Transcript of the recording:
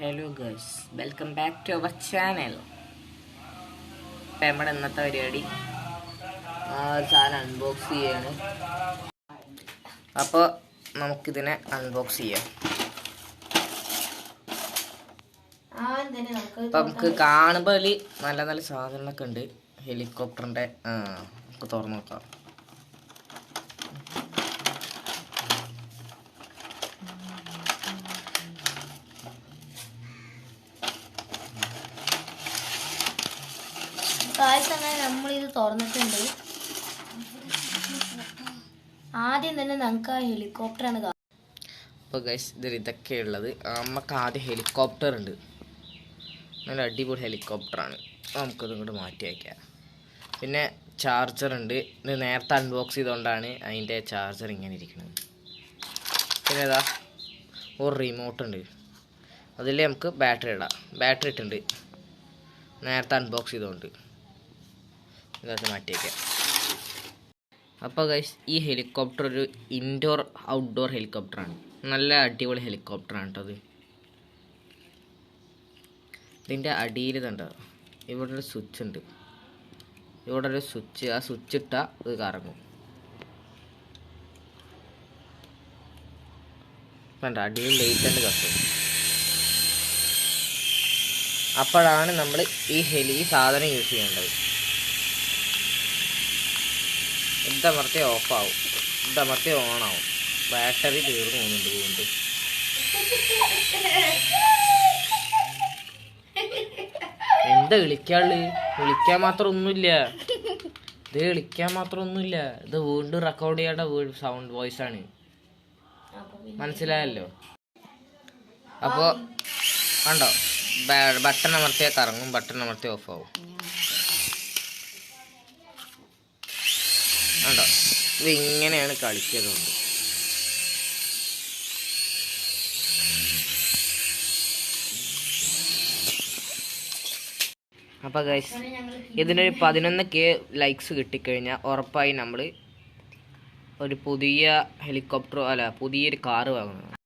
Hello girls welcome back to our channel. ഇപ്പം നമ്മുടെ ഇന്നത്തെ പരിപാടി. ആ ഒരു സാധനം അൺബോക്സ് ചെയ്യാണ്. അപ്പോൾ നമുക്കിതിനെ അൺബോക്സ് ചെയ്യാം. അപ്പം നമുക്ക് കാണുമ്പോൾ നല്ല നല്ല സാധനങ്ങളൊക്കെ ഉണ്ട്. ഹെലികോപ്റ്ററിന്റെ നമുക്ക് തുറന്നു നോക്കാം. കാഴ്ച നമ്മൾ ഇത് തുറന്നിട്ടുണ്ട്. ആദ്യം തന്നെ നമുക്ക് ആ ഹെലികോപ്റ്ററാണ് കാണുന്നത് ഗൈസ് ഇതിൽ ഇതൊക്കെയുള്ളത് നമുക്ക് ആദ്യം ഹെലികോപ്റ്റർ ഉണ്ട്. നല്ല അടിപൊളി ഹെലികോപ്റ്ററാണ് നമുക്കത് ഇങ്ങോട്ട് മാറ്റി വയ്ക്കാം പിന്നെ ചാർജർ ഉണ്ട്. ഇത് നേരത്തെ അൺബോക്സ് ചെയ്തുകൊണ്ടാണ് അതിന്റെ ചാർജർ ഇങ്ങനെ ഇരിക്കുന്നത് പിന്നെ ഏതാ ഒരു റിമോട്ട് ഉണ്ട്. അതിൽ നമുക്ക് ബാറ്ററി ഇടാം. ബാറ്ററി ഇട്ടുണ്ട് നേരത്തെ അൺബോക്സ് ചെയ്തുകൊണ്ട് ഇതൊക്കെ മാറ്റിയേക്കാം. അപ്പോൾ ഗൈസ് ഈ ഹെലികോപ്റ്റർ ഒരു ഇൻഡോർ ഔട്ട്ഡോർ ഹെലികോപ്റ്ററാണ് നല്ല അടിപൊളി ഹെലികോപ്റ്ററാണ് കേട്ടോ അത് ഇതിന്റെ അടിയിൽ കണ്ട ഇവിടെ ഒരു സ്വിച്ച് ഉണ്ട്. ഇവിടെ ഒരു സ്വിച്ച് ആ സ്വിച്ച് ഇട്ടാൽ ഇത് കറങ്ങും കണ്ട? അടിയിൽ ലൈറ്റ് കത്തും അപ്പോഴാണ് നമ്മൾ ഈ ഹെലി സാധനം യൂസ് ചെയ്യേണ്ടത്. ഇതമർത്തി ഓഫാവും? ഇതമർത്തി ഓണാവും? ബാറ്ററി തീർന്നു പോകുന്നുണ്ട് വീണ്ടും. എന്താ വിളിക്കാൾ വിളിക്കാൻ മാത്രം ഒന്നുമില്ല ഇത് വിളിക്കാൻ മാത്രം ഒന്നുമില്ല ഇത് വീണ്ടും റെക്കോർഡ് ചെയ്യേണ്ട സൗണ്ട് വോയിസ് ആണ്. മനസ്സിലായല്ലോ? അപ്പോ കണ്ടോ? ബട്ടൺ അമർത്തിയാൽ കറങ്ങും. ബട്ടൺ അമർത്തി ഓഫ് ആവും കണ്ടോ ഇത് ഇങ്ങനെയാണ് കളിച്ചതുകൊണ്ട് അപ്പോൾ ഗൈസ് ഇതിനൊരു പതിനൊന്ന് കെ ലൈക്സ് കിട്ടിക്കഴിഞ്ഞാൽ ഉറപ്പായി നമ്മൾ ഒരു പുതിയ ഹെലികോപ്റ്റർ അല്ല പുതിയൊരു കാറ് വാങ്ങണം.